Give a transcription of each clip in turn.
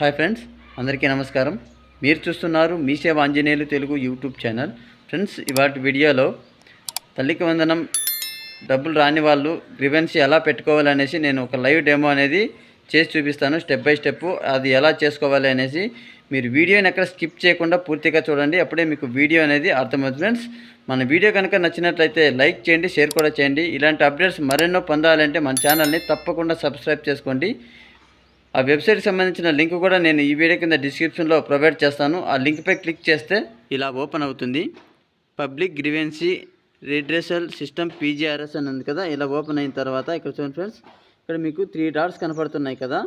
Hi friends అందరికీ నమస్కారం. మీరు చూస్తున్నారు మీ Seva Anjaneyulu Telugu YouTube channel. Friends ఇవాటి వీడియోలో తల్లికి వందనం డబ్బులు రాని వాళ్ళు గ్రివెన్స్ ఎలా పెట్టుకోవాలనేసి నేను ఒక లైవ్ డెమో అనేది చేసి చూపిస్తాను స్టెప్ బై స్టెప్. అది ఎలా చేసుకోవాలి అనేసి మీరు వీడియోని ఎక్కడ స్కిప్ చేయకుండా పూర్తిగా చూడండి అప్పుడే మీకు వీడియో అనేది అర్థమవుతుంది ఫ్రెండ్స్. మన వీడియో కనుక నచ్చినట్లయితే లైక్ చేయండి షేర్ కూడా చేయండి. ఇలాంటి అప్డేట్స్ మరెన్నో పొందాలంటే మన ఛానల్ని తప్పకుండా సబ్స్క్రైబ్ చేసుకోండి. ఆ వెబ్సైట్కి సంబంధించిన లింక్ కూడా నేను ఈ వీడియో కింద డిస్క్రిప్షన్లో ప్రొవైడ్ చేస్తాను. ఆ లింక్పై క్లిక్ చేస్తే ఇలా ఓపెన్ అవుతుంది. Public grievance redressal system PGRS అని ఉంది కదా ఇలా ఓపెన్ అయిన తర్వాత ఇక్కడ చూడండి ఫ్రెండ్స్ ఇక్కడ మీకు త్రీ డాట్స్ కనపడుతున్నాయి కదా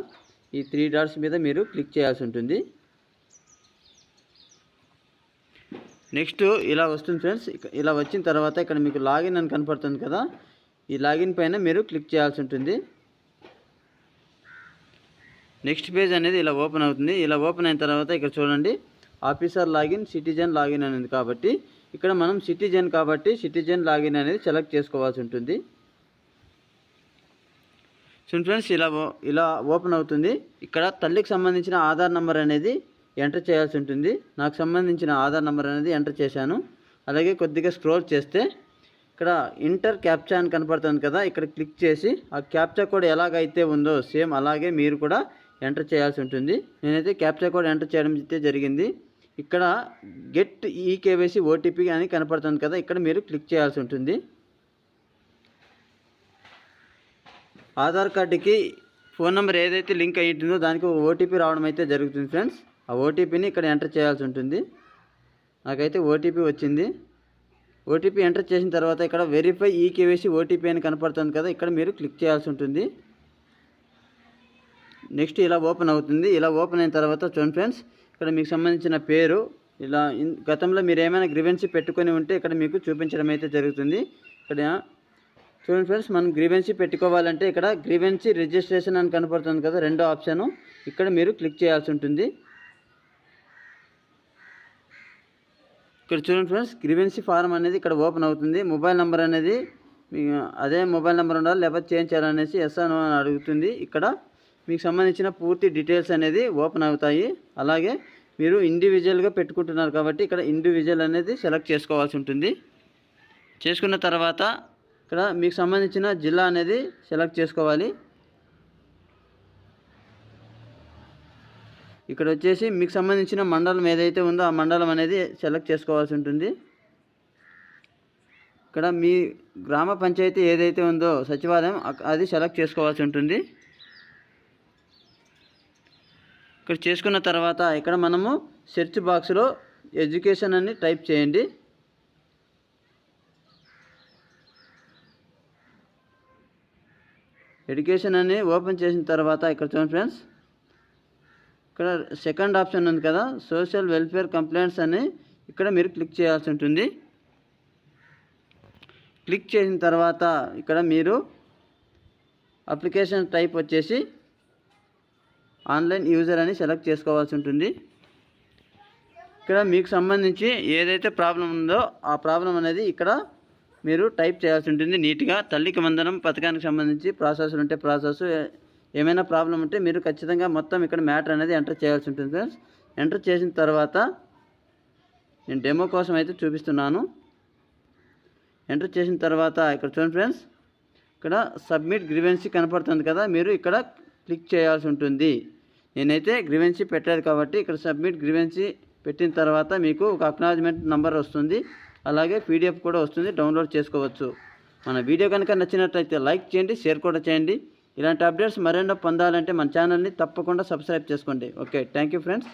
ఈ త్రీ డాట్స్ మీద మీరు క్లిక్ చేయాల్సి ఉంటుంది. నెక్స్ట్ ఇలా వస్తుంది ఫ్రెండ్స్ ఇలా వచ్చిన తర్వాత ఇక్కడ మీకు లాగిన్ అని కనపడుతుంది కదా ఈ లాగిన్ పైన మీరు క్లిక్ చేయాల్సి ఉంటుంది. నెక్స్ట్ పేజ్ అనేది ఇలా ఓపెన్ అవుతుంది. ఇలా ఓపెన్ అయిన తర్వాత ఇక్కడ చూడండి. ఆఫీసర్ లాగిన్ సిటిజన్ లాగిన్ అనేది కాబట్టి ఇక్కడ మనం సిటిజన్ కాబట్టి సిటిజన్ లాగిన్ అనేది సెలెక్ట్ చేసుకోవాల్సి ఉంటుంది. సో ఫ్రెండ్స్ ఇలా ఓ- ఇలా ఓపెన్ అవుతుంది. ఇక్కడ తల్లికి సంబంధించిన ఆధార్ నెంబర్ అనేది ఎంటర్ చేయాల్సి ఉంటుంది. నాకు సంబంధించిన ఆధార్ నెంబర్ అనేది ఎంటర్ చేశాను. అలాగే కొద్దిగా స్క్రోల్ చేస్తే ఇక్కడ ఇంటర్ క్యాప్చా అని కనపడుతుంది కదా. ఇక్కడ క్లిక్ చేసి ఆ క్యాప్చా కూడా ఎలాగైతే ఉందో సేమ్ అలాగే మీరు కూడా ఎంటర్ చేయాల్సి ఉంటుంది. నేనైతే క్యాప్చా కోడ్ ఎంటర్ చేయడం అయితే జరిగింది. ఇక్కడ గెట్ ఈకేవైసీ ఓటీపీ అని కనపడుతుంది కదా ఇక్కడ మీరు క్లిక్ చేయాల్సి ఉంటుంది. ఆధార్ కార్డుకి ఫోన్ నెంబర్ ఏదైతే లింక్ అయ్యి ఉంటుందో దానికి ఓటీపీ రావడం అయితే జరుగుతుంది ఫ్రెండ్స్. ఆ ఓటీపీని ఇక్కడ ఎంటర్ చేయాల్సి ఉంటుంది. నాకైతే ఓటీపీ వచ్చింది. ఓటీపీ ఎంటర్ చేసిన తర్వాత ఇక్కడ వెరిఫై ఈ కేవైసీ ఓటీపీ అని కనపడుతుంది కదా ఇక్కడ మీరు క్లిక్ చేయాల్సి ఉంటుంది. నెక్స్ట్ ఇలా ఓపెన్ అవుతుంది. ఇలా ఓపెన్ అయిన తర్వాత చూడండి ఫ్రెండ్స్ ఇక్కడ మీకు సంబంధించిన పేరు ఇలా గతంలో మీరు ఏమైనా గ్రివెన్సీ పెట్టుకొని ఉంటే ఇక్కడ మీకు చూపించడం అయితే జరుగుతుంది. ఇక్కడ చూడండి ఫ్రెండ్స్ మనం గ్రీవెన్సీ పెట్టుకోవాలంటే ఇక్కడ గ్రీవెన్సీ రిజిస్ట్రేషన్ అని కనపడుతుంది కదా రెండో ఆప్షను. ఇక్కడ మీరు క్లిక్ చేయాల్సి ఉంటుంది. ఇక్కడ చూడండి ఫ్రెండ్స్ గ్రీవెన్సీ ఫారం అనేది ఇక్కడ ఓపెన్ అవుతుంది. మొబైల్ నెంబర్ అనేది అదే మొబైల్ నెంబర్ ఉండాలి లేకపోతే చేంజ్ చేయాలనేసి ఎస్ అని అడుగుతుంది. ఇక్కడ మీకు సంబంధించిన పూర్తి డీటెయిల్స్ అనేది ఓపెన్ అవుతాయి. అలాగే మీరు ఇండివిజువల్గా పెట్టుకుంటున్నారు కాబట్టి ఇక్కడ ఇండివిజువల్ అనేది సెలెక్ట్ చేసుకోవాల్సి ఉంటుంది. చేసుకున్న తర్వాత ఇక్కడ మీకు సంబంధించిన జిల్లా అనేది సెలెక్ట్ చేసుకోవాలి. ఇక్కడ వచ్చేసి మీకు సంబంధించిన మండలం ఏదైతే ఉందో ఆ మండలం అనేది సెలెక్ట్ చేసుకోవాల్సి ఉంటుంది. ఇక్కడ మీ గ్రామ పంచాయతీ ఏదైతే ఉందో సచివాలయం అది సెలెక్ట్ చేసుకోవాల్సి ఉంటుంది. ఇక్కడ చేసుకున్న తర్వాత ఇక్కడ మనము సెర్చ్ బాక్స్లో ఎడ్యుకేషన్ అని టైప్ చేయండి. ఎడ్యుకేషన్ అని ఓపెన్ చేసిన తర్వాత ఇక్కడ చూడండి ఫ్రెండ్స్ ఇక్కడ సెకండ్ ఆప్షన్ ఉంది కదా సోషల్ వెల్ఫేర్ కంప్లైంట్స్ అని ఇక్కడ మీరు క్లిక్ చేయాల్సి ఉంటుంది. క్లిక్ చేసిన తర్వాత ఇక్కడ మీరు అప్లికేషన్ టైప్ వచ్చేసి ఆన్లైన్ యూజర్ అని సెలెక్ట్ చేసుకోవాల్సి ఉంటుంది. ఇక్కడ మీకు సంబంధించి ఏదైతే ప్రాబ్లం ఉందో ఆ ప్రాబ్లం అనేది ఇక్కడ మీరు టైప్ చేయాల్సి ఉంటుంది. నీట్గా తల్లికి వందనం పథకానికి సంబంధించి ప్రాసెస్లు ఉంటే ప్రాసెస్ ఏమైనా ప్రాబ్లం ఉంటే మీరు ఖచ్చితంగా మొత్తం ఇక్కడ మ్యాటర్ అనేది ఎంటర్ చేయాల్సి ఉంటుంది ఫ్రెండ్స్. ఎంటర్ చేసిన తర్వాత నేను డెమో కోసం అయితే చూపిస్తున్నాను. ఎంటర్ చేసిన తర్వాత ఇక్కడ చూడండి ఫ్రెండ్స్ ఇక్కడ సబ్మిట్ గ్రివెన్సీ కనపడుతుంది కదా మీరు ఇక్కడ క్లిక్ చేయాల్సి ఉంటుంది. నేనైతే గ్రివెన్సీ పెట్టలేదు కాబట్టి ఇక్కడ సబ్మిట్ గ్రివెన్సీ పెట్టిన తర్వాత మీకు ఒక అక్నాలజ్మెంట్ నెంబర్ వస్తుంది. అలాగే పీడిఎఫ్ కూడా వస్తుంది. డౌన్లోడ్ చేసుకోవచ్చు. మన వీడియో కనుక నచ్చినట్లయితే లైక్ చేయండి షేర్ కూడా చేయండి. ఇలాంటి అప్డేట్స్ మరెన్నో పొందాలంటే మన ఛానల్ని తప్పకుండా సబ్స్క్రైబ్ చేసుకోండి. Okay thank you friends.